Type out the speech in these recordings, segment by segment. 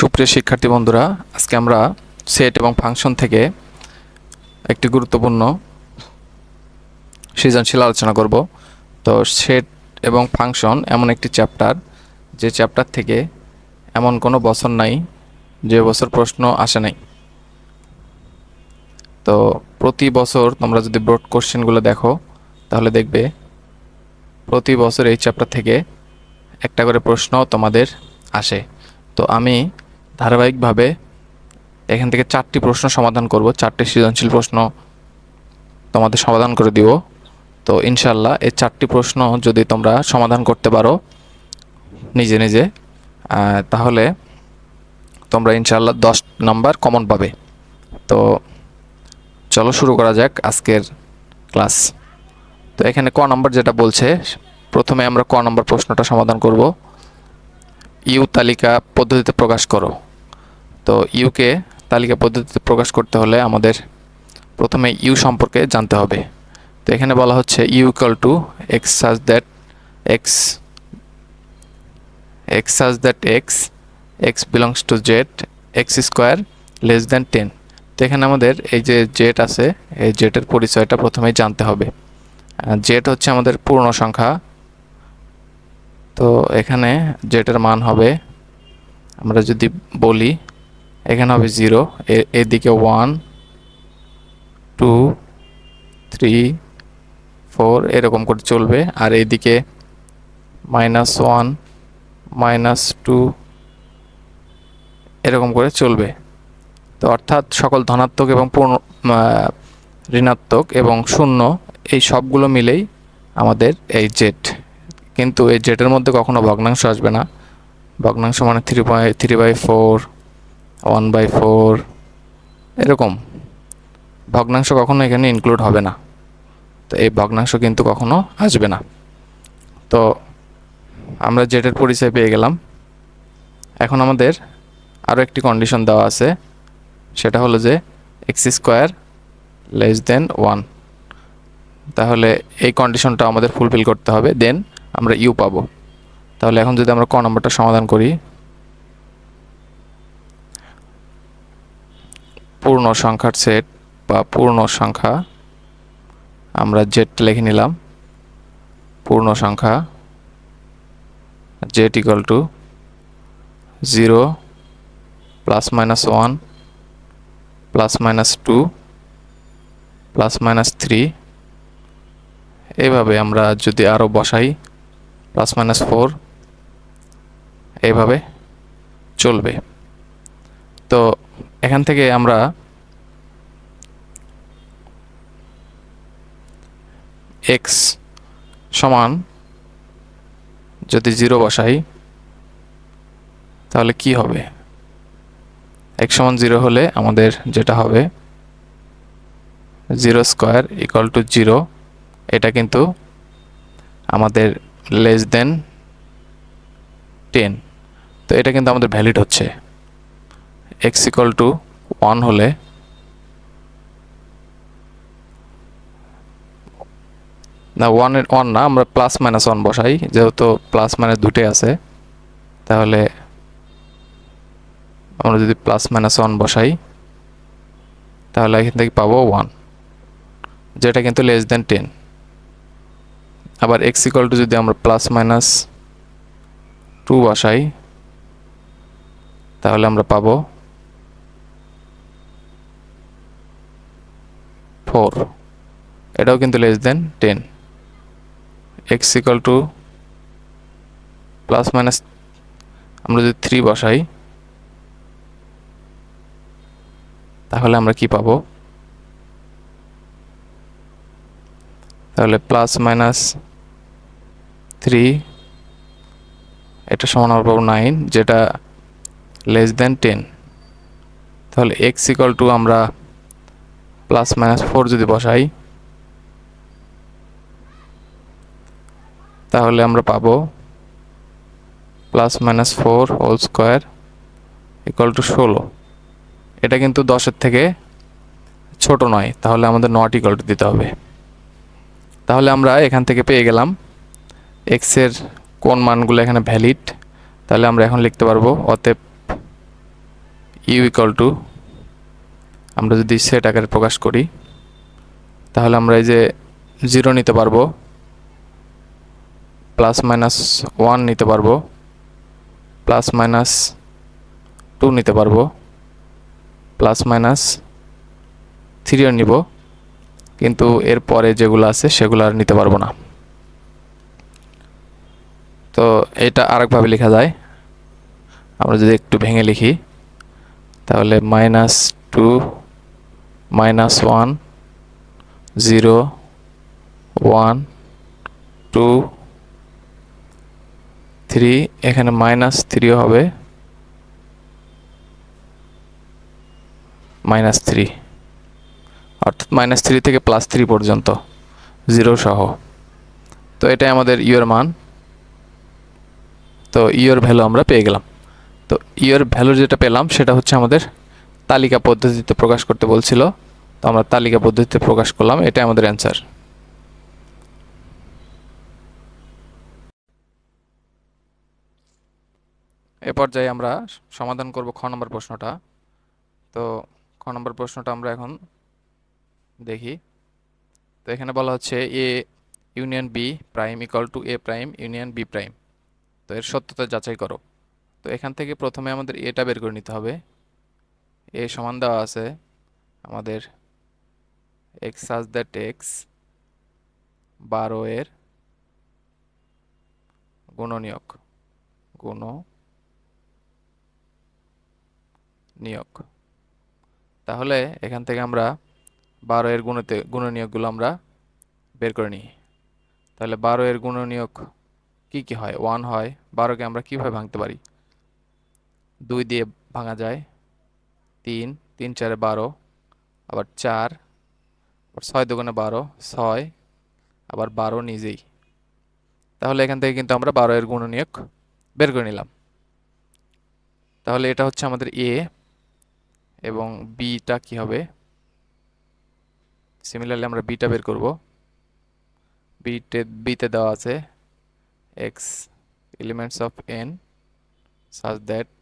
সুপ্রিয় শিক্ষার্থী বন্ধুরা, আজকে আমরা সেট এবং ফাংশন থেকে একটি গুরুত্বপূর্ণ সৃজনশীল আলোচনা করব। তো সেট এবং ফাংশন এমন একটি চ্যাপ্টার, যে চ্যাপ্টার থেকে এমন কোনো বছর নাই, যে বছর প্রশ্ন আসে নাই। তো প্রতি বছর তোমরা যদি বোর্ড কোশ্চেনগুলো দেখো, তাহলে দেখবে প্রতি বছর এই চ্যাপ্টার থেকে একটা করে প্রশ্ন তোমাদের আসে। তো আমি ধারাবাহিকভাবে এখান থেকে চারটি প্রশ্ন সমাধান করব, চারটি সৃজনশীল প্রশ্ন তোমাদের সমাধান করে দিব। তো ইনশাল্লাহ এই চারটি প্রশ্ন যদি তোমরা সমাধান করতে পারো নিজে নিজে তাহলে তোমরা ইনশাল্লাহ দশ নম্বর কমন পাবে। তো চলো শুরু করা যাক আজকের ক্লাস। তো এখানে ক নম্বর যেটা বলছে, প্রথমে আমরা ক নম্বর প্রশ্নটা সমাধান করব। ইউ তালিকা পদ্ধতিতে প্রকাশ করো। তো ইউকে তালিকা পদ্ধতিতে প্রকাশ করতে হলে আমাদের প্রথমে ইউ সম্পর্কে জানতে হবে। তো এখানে বলা হচ্ছে U equal to X such that X X such that X X belongs to Z X square less than ten তো এখানে আমাদের এই যে জেড আছে, এই জেটের পরিচয়টা প্রথমেই জানতে হবে। জেড হচ্ছে আমাদের পূর্ণ সংখ্যা। তো এখানে জেটের মান হবে, আমরা যদি বলি এখানে হবে জিরো এদিকে ওয়ান টু থ্রি ফোর এরকম করে চলবে। আর এদিকে মাইনাস ওয়ান মাইনাস টু এরকম করে চলবে। তো অর্থাৎ সকল ধনাত্মক এবং পূর্ণ ঋণাত্মক এবং শূন্য, এই সবগুলো মিলেই আমাদের এই জেট কিন্তু এই জেটের মধ্যে কখনো ভগ্নাংশ আসবে না। ভগ্নাংশ মানে three by three by four one by four, এরকম। ভগ্নাংশ কখনো এখানে ইনক্লুড হবে না। তো এই ভগ্নাংশ কিন্তু কখনো আসবে না। তো আমরা জেটের পরিচয় পেয়ে গেলাম। এখন আমাদের আরও একটি কন্ডিশন দেওয়া আছে। সেটা হলো যে X square less than one. তাহলে এই কন্ডিশনটা আমাদের ফুলফিল করতে হবে। দেন আমরা ইউ পাবো। তাহলে এখন যদি আমরা ক নম্বরটা সমাধান করি পূর্ণ সংখ্যার সেট বা পূর্ণ সংখ্যা, আমরা জেডটা লিখে নিলাম। পূর্ণ সংখ্যা Z equal to zero plus minus one plus minus two plus minus three এইভাবে আমরা যদি আরও বসাই প্লাস মাইনাস ফোর এইভাবে চলবে। তো এখান থেকে আমরা এক্স সমান যদি জিরো বসাই, তাহলে কি হবে? এক্স সমান জিরো হলে আমাদের যেটা হবে, zero square equal to zero. এটা কিন্তু আমাদের লেস দেন টেন তো এটা কিন্তু আমাদের ভ্যালিড হচ্ছে। এক্স ইকুয়াল টু ওয়ান হলে না ওয়ানের ওয়ান না, আমরা প্লাস মাইনাস ওয়ান বসাই, যেহেতু প্লাস মাইনাস দুটোই আছে, তাহলে আমরা যদি প্লাস মাইনাস ওয়ান বসাই, তাহলে এখান থেকে পাবো ওয়ান যেটা কিন্তু লেস দেন টেন আবার এক্স ইকুয়াল টু যদি আমরা প্লাস মাইনাস টু বসাই, তাহলে আমরা পাবো ফোর এটাও কিন্তু less than ten X equal to plus minus আমরা যদি থ্রি বসাই, তাহলে আমরা কি পাবো? তাহলে প্লাস মাইনাস থ্রি এটা সমান পাবো নাইন যেটা লেস দেন টেন তাহলে এক্স ইকাল টু আমরা প্লাস মাইনাস ফোর যদি বসাই, তাহলে আমরা পাবো plus minus four whole square equal to ষোলো। এটা কিন্তু দশের থেকে ছোট নয়, তাহলে আমাদের নট ইকুয়াল টু দিতে হবে। তাহলে আমরা এখান থেকে পেয়ে গেলাম এক্সের কোন মানগুলো এখানে ভ্যালিড তাহলে আমরা এখন লিখতে পারব অতএব ইউ ইকাল টু আমরা যদি সেট আকারে প্রকাশ করি, তাহলে আমরা এই যে জিরো নিতে পারব প্লাস মাইনাস ওয়ান নিতে পারব প্লাস মাইনাস টু নিতে পারব প্লাস মাইনাস থ্রিও নিব, কিন্তু এর পরে যেগুলো আছে সেগুলো আর নিতে পারব না। তো এটা আরেকভাবে লেখা যায়। আমরা যদি একটু ভেঙে লিখি, তাহলে minus two minus one zero one two three এখানে মাইনাস থ্রিও হবে। মাইনাস থ্রি অর্থাৎ মাইনাস থ্রি থেকে প্লাস থ্রি পর্যন্ত। জিরো সহ। তো এটাই আমাদের ইয়ের মান। তো ইয়ের ভ্যালু আমরা পেয়ে গেলাম। তো ইয়ের ভ্যালু যেটা পেলাম সেটা হচ্ছে আমাদের তালিকা পদ্ধতিতে প্রকাশ করতে বলছিল। তো আমরা তালিকা পদ্ধতিতে প্রকাশ করলাম, এটাই আমাদের অ্যান্সার এ পর্যায়ে আমরা সমাধান করব খ নম্বর প্রশ্নটা। তো খ নম্বর প্রশ্নটা আমরা এখন দেখি। তো এখানে বলা হচ্ছে A union B prime equal to A prime union B prime তো এর সত্যতা যাচাই করো। তো এখান থেকে প্রথমে আমাদের এটা বের করে নিতে হবে। এ সমান দেওয়া আছে আমাদের এক্স সাজ দ্যাট এক্স বারো এর গুণনীয়ক গুণ নিয়োগ তাহলে এখান থেকে আমরা বারো এর গুণতে, গুণনীয়কগুলো আমরা বের করে নিই। তাহলে বারো এর গুণনীয়ক কি কি হয়? ওয়ান হয়। বারোকে আমরা কীভাবে ভাঙতে পারি? দুই দিয়ে ভাঙা যায়। তিন তিন চারে বারো, আবার চার, আবার ছয় দোকানে বারো, ছয়, আবার বারো নিজেই। তাহলে এখান থেকে কিন্তু আমরা বারো এর গুণনীয়ক বের করে নিলাম। তাহলে এটা হচ্ছে আমাদের এ এবং বিটা কি হবে? সিমিলারলি আমরা বিটা বের করব। বিতে বিতে দেওয়া আছে X elements of N such that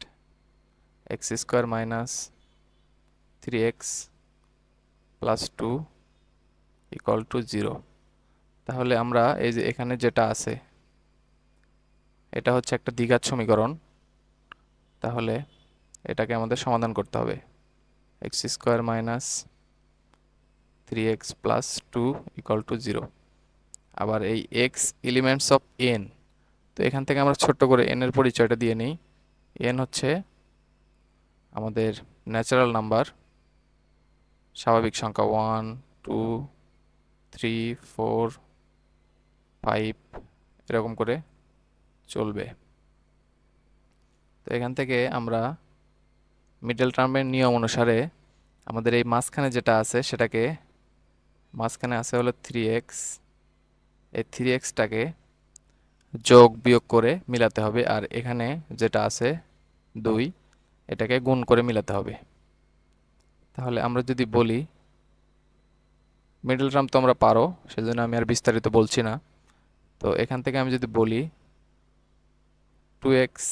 X square minus three X plus two equal to zero তাহলে আমরা এই যে এখানে যেটা আছে, এটা হচ্ছে একটা দ্বিঘাত সমীকরণ। তাহলে এটাকে আমাদের সমাধান করতে হবে। X square minus three X plus two equal to zero আবার এই এক্স এলিমেন্টস অফ এন তো এখান থেকে আমরা ছোট্ট করে এন এর পরিচয়টা দিয়ে নিই। এন হচ্ছে আমাদের ন্যাচারাল নাম্বার স্বাভাবিক সংখ্যা one two three four five এরকম করে চলবে। তো এখান থেকে আমরা মিডল টার্মের নিয়ম অনুসারে আমাদের এই মাঝখানে যেটা আছে সেটাকে, মাঝখানে আছে হলো থ্রি এক্স এই থ্রি এক্সটাকে যোগ বিয়োগ করে মিলাতে হবে। আর এখানে যেটা আছে দুই, এটাকে গুণ করে মিলাতে হবে। তাহলে আমরা যদি বলি মিডল টার্ম তো আমরা পারো, সেজন্য আমি আর বিস্তারিত বলছি না। তো এখান থেকে আমি যদি বলি টু এক্স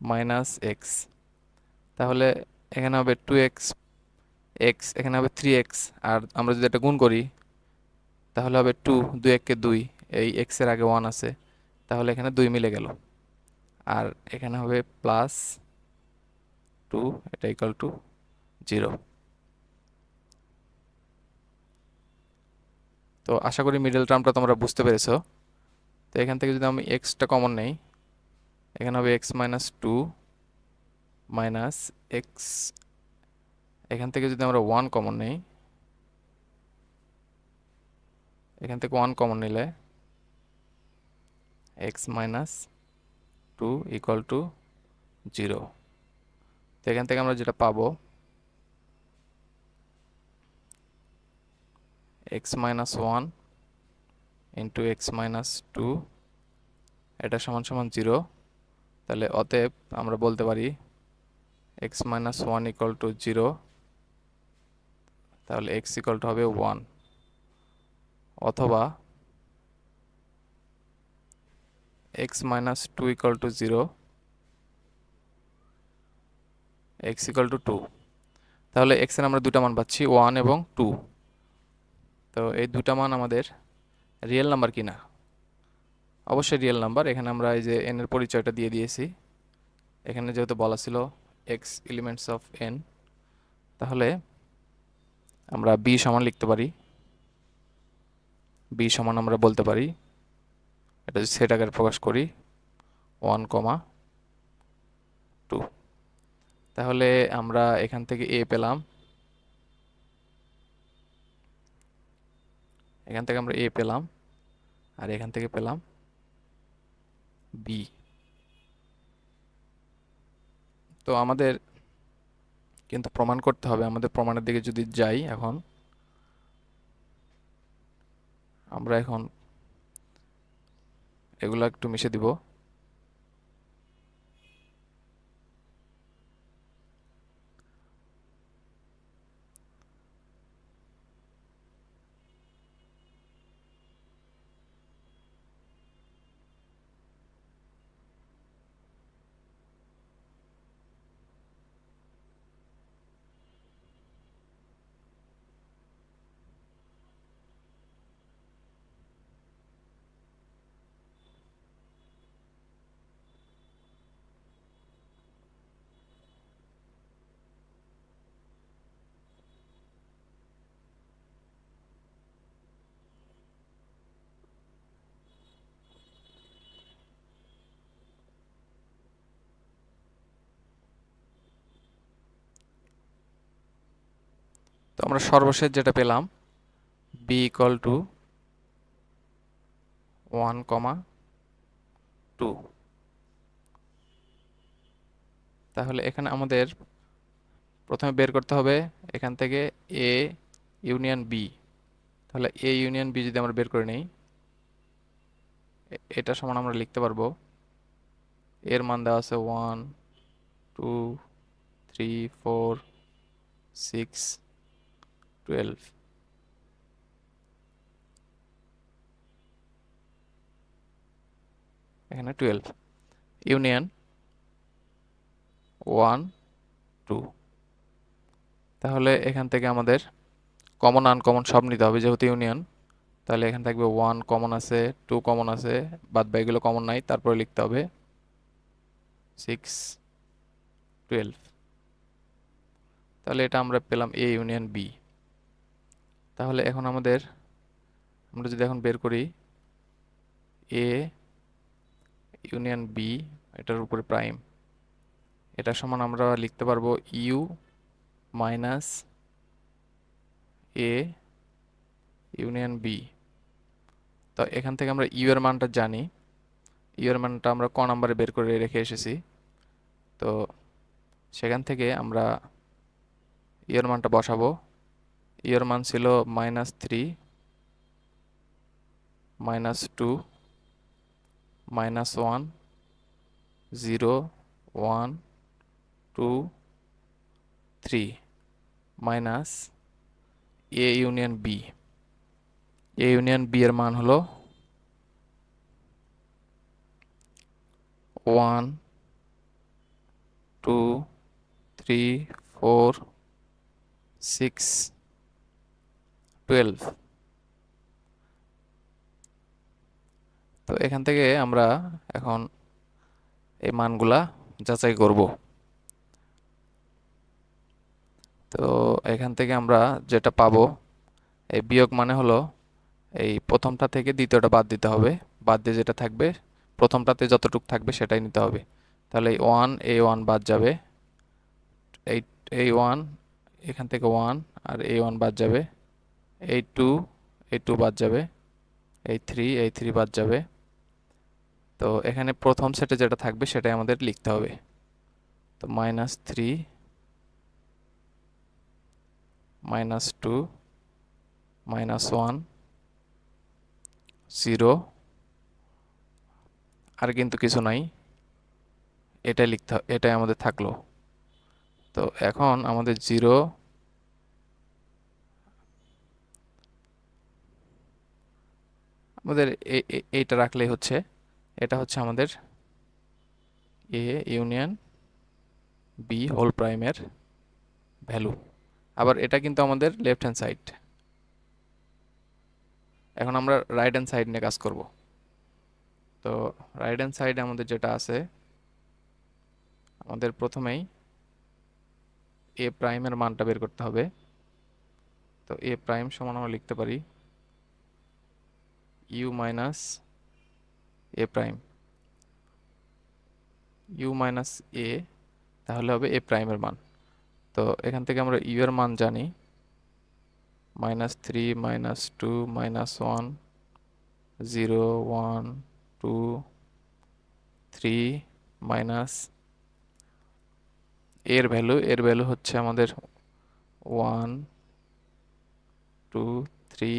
মাইনাস এক্স তাহলে এখানে হবে টু এক্স এক্স এখানে হবে থ্রি এক্স আর আমরা যদি এটা গুণ করি, তাহলে হবে টু দুই এককে দুই, এই এক্সের আগে ওয়ান আছে, তাহলে এখানে দুই মিলে গেল। আর এখানে হবে প্লাস টু এটা ইকাল টু জিরো। তো আশা করি মিডল টার্মটা তোমরা বুঝতে পেরেছ। তো এখান থেকে যদি আমি এক্সটা কমন নেই, এখানে হবে X minus two minus X এখান থেকে যদি আমরা ওয়ান কমন নেই, এখান থেকে ওয়ান কমন নিলে X minus two equal to zero তো এখান থেকে আমরা যেটা পাবো X minus one into X minus two, এটা সমান সমান জিরো। তাহলে অতএব আমরা বলতে পারি X minus one equal to zero. তাহলে এক্স ইকুয়াল টু হবে ওয়ান। অথবা X minus two equal to zero, X equal to two. তাহলে এক্সের আমরা দুটা মান পাচ্ছি, ওয়ান এবং টু। তো এই দুটা মান আমাদের রিয়েল নাম্বার কি না? অবশ্যই রিয়েল নাম্বার এখানে আমরা এই যে এন এর পরিচয়টা দিয়ে দিয়েছি। এখানে যেহেতু বলা ছিল এক্স এলিমেন্টস অফ এন তাহলে আমরা বি সমান লিখতে পারি। বি সমান আমরা বলতে পারি। এটা সেট আকারে প্রকাশ করি ওয়ান কমা টু তাহলে আমরা এখান থেকে এ পেলাম। এখান থেকে আমরা এ পেলাম, আর এখান থেকে পেলাম বি তো আমাদের কিন্তু প্রমাণ করতে হবে, আমাদের প্রমাণের দিকে যদি যাই এখন, আমরা এখন এগুলো একটু মিশে দিব। তো আমরা সর্বশেষ যেটা পেলাম B equal to one comma two তাহলে এখানে আমাদের প্রথমে বের করতে হবে এখান থেকে এ ইউনিয়ন বি তাহলে এ ইউনিয়ন বি যদি আমরা বের করে নিই, এটা সমান আমরা লিখতে পারব। এর মান দেওয়া আছে one two three four six twelve এখানে টুয়েলভ ইউনিয়ন ওয়ান টু তাহলে এখান থেকে আমাদের কমন আনকমন সব নিতে হবে। যেহেতু ইউনিয়ন তাহলে এখানে থাকবে ওয়ান কমন আছে টু কমন আছে, বাদ বাকিগুলো কমন নাই। তারপরে লিখতে হবে সিক্স টুয়েলভ তাহলে এটা আমরা পেলাম এ ইউনিয়ন বি তাহলে এখন আমাদের, আমরা যদি এখন বের করি এ ইউনিয়ন বি এটার উপরে প্রাইম। এটা সমান আমরা লিখতে পারব U minus A union B তো এখান থেকে আমরা ইউ এর মানটা জানি। ইউ এর মানটা আমরা ক নাম্বারে বের করে রেখে এসেছি। তো সেখান থেকে আমরা ইউ এর মানটা বসাবো। ইউ এর মান ছিল minus three minus two minus one zero one two three minus A union B A union B এর মান হলো one two three four six twelve তো এখান থেকে আমরা এখন এই মানগুলা যাচাই করব। তো এখান থেকে আমরা যেটা পাবো, এই বিয়োগ মানে হলো এই প্রথমটা থেকে দ্বিতীয়টা বাদ দিতে হবে। বাদ দিয়ে যেটা থাকবে, প্রথমটাতে যতটুকু থাকবে সেটাই নিতে হবে। তাহলে এই ওয়ান এই ওয়ান বাদ যাবে। এই এই ওয়ান এখান থেকে ওয়ান আর এই ওয়ান বাদ যাবে। এই টু এই টু বাদ যাবে। এই থ্রি এই থ্রি বাদ যাবে। তো এখানে প্রথম সেটে যেটা থাকবে সেটাই আমাদের লিখতে হবে। তো minus three minus two minus one zero আর কিন্তু কিছু নাই। এটাই লিখতে এটাই আমাদের থাকল। তো এখন আমাদের জিরো আমাদের এইটা রাখলেই হচ্ছে। এটা হচ্ছে আমাদের এ ইউনিয়ন বি হোল প্রাইমের ভ্যালু। আবার এটা কিন্তু আমাদের লেফট হ্যান্ড সাইড। এখন আমরা রাইট হ্যান্ড সাইড নিয়ে কাজ করব। তো রাইট হ্যান্ড সাইডে আমাদের যেটা আছে, আমাদের প্রথমেই এ প্রাইমের মানটা বের করতে হবে। তো এ প্রাইম সমান আমরা লিখতে পারি U minus A prime U minus A তাহলে হবে এ প্রাইমের মান। তো এখান থেকে আমরা ইউ মান জানি। Minus three minus two minus one zero one two three minus এর ভ্যালু এর ভ্যালু হচ্ছে আমাদের one two three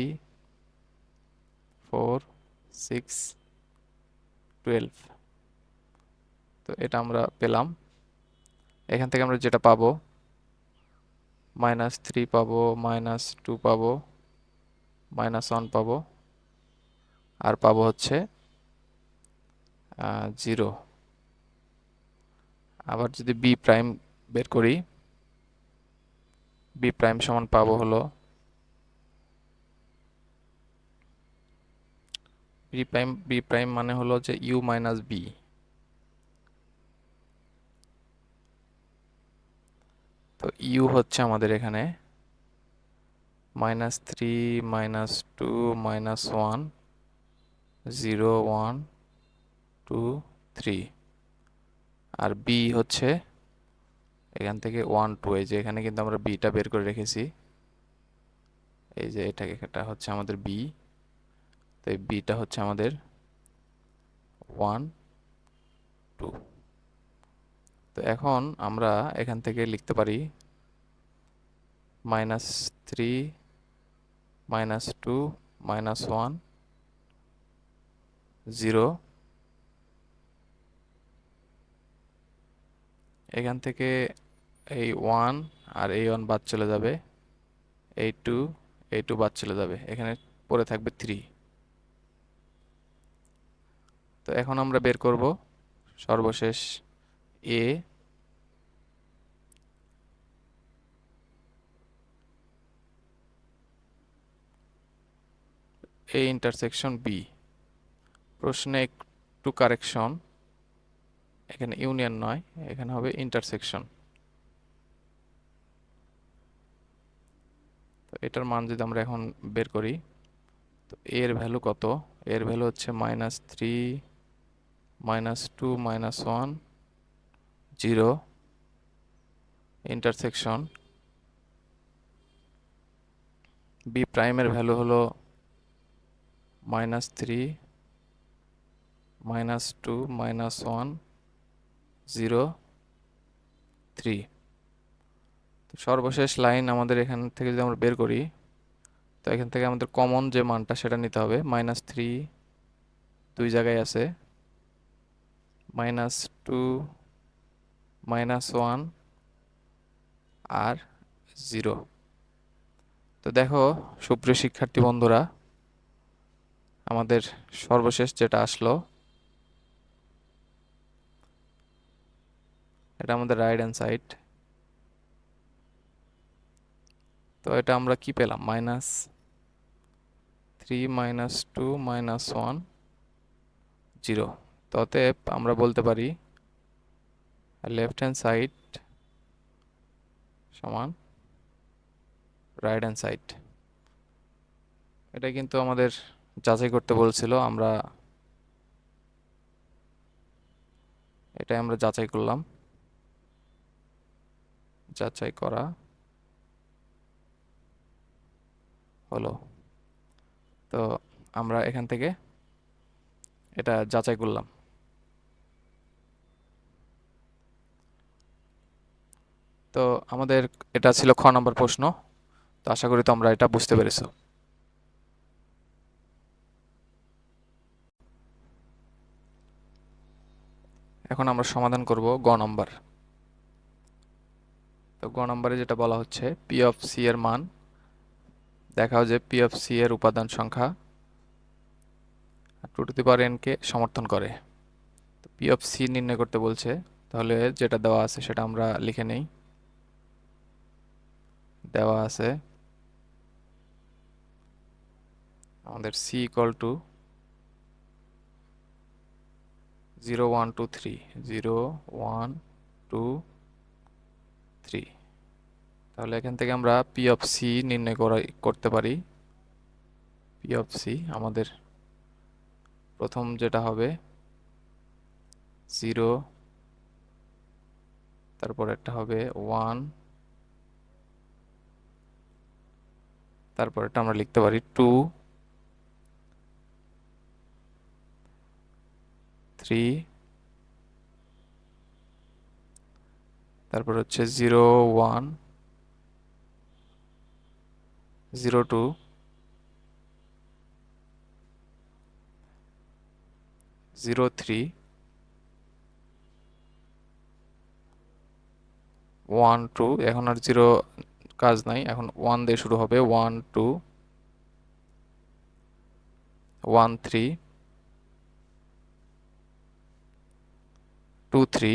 four six twelve তো এটা আমরা পেলাম। এখান থেকে আমরা যেটা পাবো মাইনাস থ্রি পাবো মাইনাস টু পাবো মাইনাস ওয়ান পাবো। আর পাবো হচ্ছে জিরো আবার যদি বি প্রাইম বের করি বি প্রাইম সমান পাবো হলো বি প্রাইম বি প্রাইম মানে হলো যে ইউ মাইনাস বি তো ইউ হচ্ছে আমাদের এখানে minus three minus two minus one zero one two three আর বি হচ্ছে এখান থেকে ওয়ান টু এই যে এখানে কিন্তু আমরা বিটা বের করে রেখেছি। এই যে এটাকে এটা হচ্ছে আমাদের বি তো এই বিটা হচ্ছে আমাদের ওয়ান টু তো এখন আমরা এখান থেকে লিখতে পারি minus three minus two minus one zero এখান থেকে এই ওয়ান আর এই ওয়ান বাদ চলে যাবে, এই টু এই টু বাদ চলে যাবে, এখানে পড়ে থাকবে থ্রি তো এখন আমরা বের করব সর্বশেষ এ এ ইন্টারসেকশন বি প্রশ্নে একটু কারেকশন এখানে ইউনিয়ন নয়, এখানে হবে ইন্টারসেকশন তো এটার মান যদি আমরা এখন বের করি, তো এর ভ্যালু কত? এর ভ্যালু হচ্ছে minus three minus two minus one zero intersection B প্রাইমের ভ্যালু হলো minus three minus two minus one zero three সর্বশেষ লাইন আমাদের এখান থেকে যদি আমরা বের করি, তো এখান থেকে আমাদের কমন যে মানটা সেটা নিতে হবে মাইনাস থ্রি দুই জায়গায় আছে। মাইনাস টু মাইনাস ওয়ান আর জিরো তো দেখো, সুপ্রিয় শিক্ষার্থী বন্ধুরা, আমাদের সর্বশেষ যেটা আসলো, এটা আমাদের রাইট হ্যান্ড সাইড তো এটা আমরা কি পেলাম? Minus three minus two minus one zero অতএব আমরা বলতে পারি লেফট হ্যান্ড সাইড সমান রাইট হ্যান্ড সাইড এটা কিন্তু আমাদের যাচাই করতে বলছিল, আমরা এটাই আমরা যাচাই করলাম। যাচাই করা হলো। তো আমরা এখান থেকে এটা যাচাই করলাম। তো আমাদের এটা ছিল খ নম্বর প্রশ্ন। তো আশা করি তোমরা এটা বুঝতে পেরেছ। এখন আমরা সমাধান করব গ নম্বর। তো গ নম্বরে যেটা বলা হচ্ছে পি অফ সি এর মান। দেখাও যে পি অফ সি এর উপাদান সংখ্যা। টু টু দি পাওয়ার এনকে সমর্থন করে। তো পি অফ সি নির্ণয় করতে বলছে, তাহলে যেটা দেওয়া আছে সেটা আমরা লিখে নেই। দেওয়া আছে। আমাদের C equal to zero one two three zero one two three তাহলে এখান থেকে আমরা পি অফ সি নির্ণয় করা, করতে পারি। পি অফ সি আমাদের প্রথম যেটা হবে জিরো তারপর একটা হবে ওয়ান তারপর আমরা লিখতে পারি টু থ্রি তারপর হচ্ছে zero one zero two zero three one two এখন আর জিরো কাজ নাই, এখন ওয়ান দিয়ে শুরু হবে one two one three two three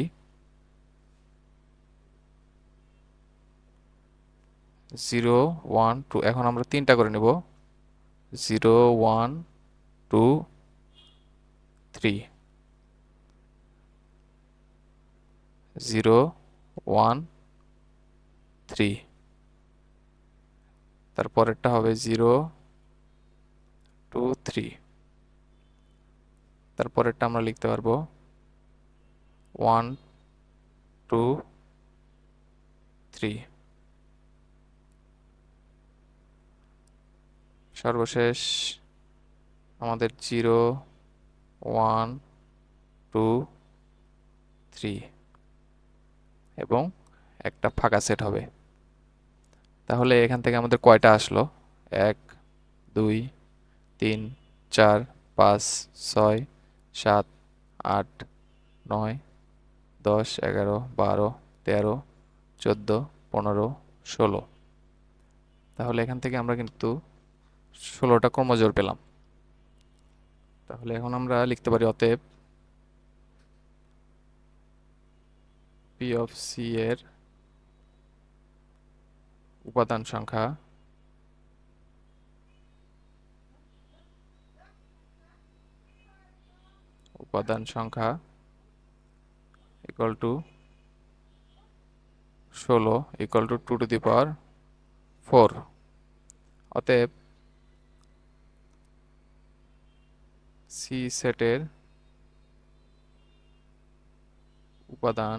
zero one two এখন আমরা তিনটা করে নেব zero one two three zero one three তারপরেরটা হবে জিরো, টু, থ্রি। তারপরেরটা আমরা লিখতে পারব ওয়ান, টু, থ্রি। সর্বশেষ আমাদের জিরো, ওয়ান, টু, থ্রি। এবং একটা ফাঁকা সেট হবে। তাহলে এখান থেকে আমাদের কয়টা আসলো? এক, দুই, তিন, চার, পাঁচ, ছয়, সাত, আট, নয়, দশ, এগারো, বারো, তেরো, চোদ্দ, পনেরো, ষোলো। তাহলে এখান থেকে আমরা কিন্তু ষোলোটা কর্মজোর পেলাম। তাহলে এখন আমরা লিখতে পারি অতএব পি অফ সি এর উপাদান সংখ্যা উপাদান সংখ্যা ইকুয়াল টু ষোলো equal to two to the power four অতএব সি সেটের উপাদান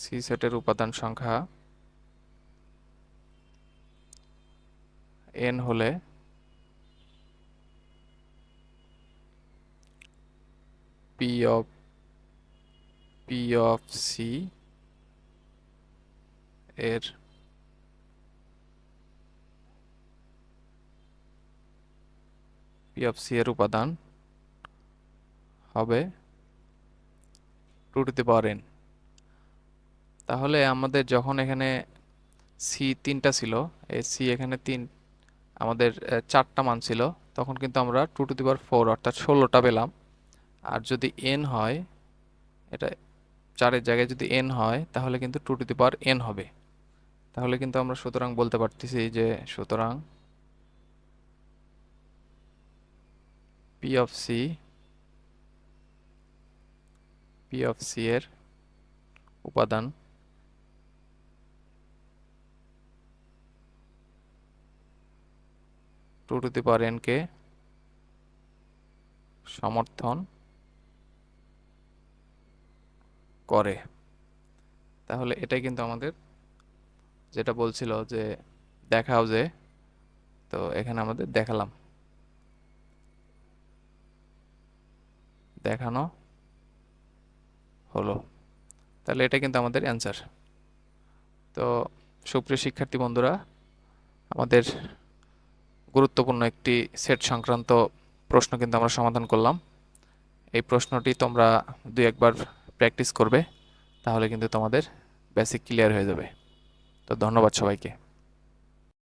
সি সেটের উপাদান সংখ্যা এন হলে P of P of C এর পি অফ সি এর উপাদান হবে two to the power n. তাহলে আমাদের যখন এখানে সি তিনটা ছিল এই সি এখানে তিন, আমাদের চারটা মান ছিল, তখন কিন্তু আমরা টু টু দি ফোর অর্থাৎ ষোলোটা পেলাম। আর যদি এন হয়, এটা চারের জায়গায় যদি এন হয়, তাহলে কিন্তু টু টু দি এন হবে। তাহলে কিন্তু আমরা সুতরাং বলতে পারতেছি যে সুতরাং P of C P of C এর উপাদান টু টু দি পাওয়ার এনকে সমর্থন করে। তাহলে এটাই কিন্তু আমাদের যেটা বলছিল যে দেখাও যে, তো এখানে আমাদের দেখালাম। দেখানো হলো। তাহলে এটা কিন্তু আমাদের অ্যান্সার তো সুপ্রিয় শিক্ষার্থী বন্ধুরা, আমাদের গুরুত্বপূর্ণ একটি সেট সংক্রান্ত প্রশ্ন কিন্তু আমরা সমাধান করলাম। এই প্রশ্নটি তোমরা দুই একবার প্র্যাকটিস করবে, তাহলে কিন্তু তোমাদের বেসিক ক্লিয়ার হয়ে যাবে। তো ধন্যবাদ সবাইকে।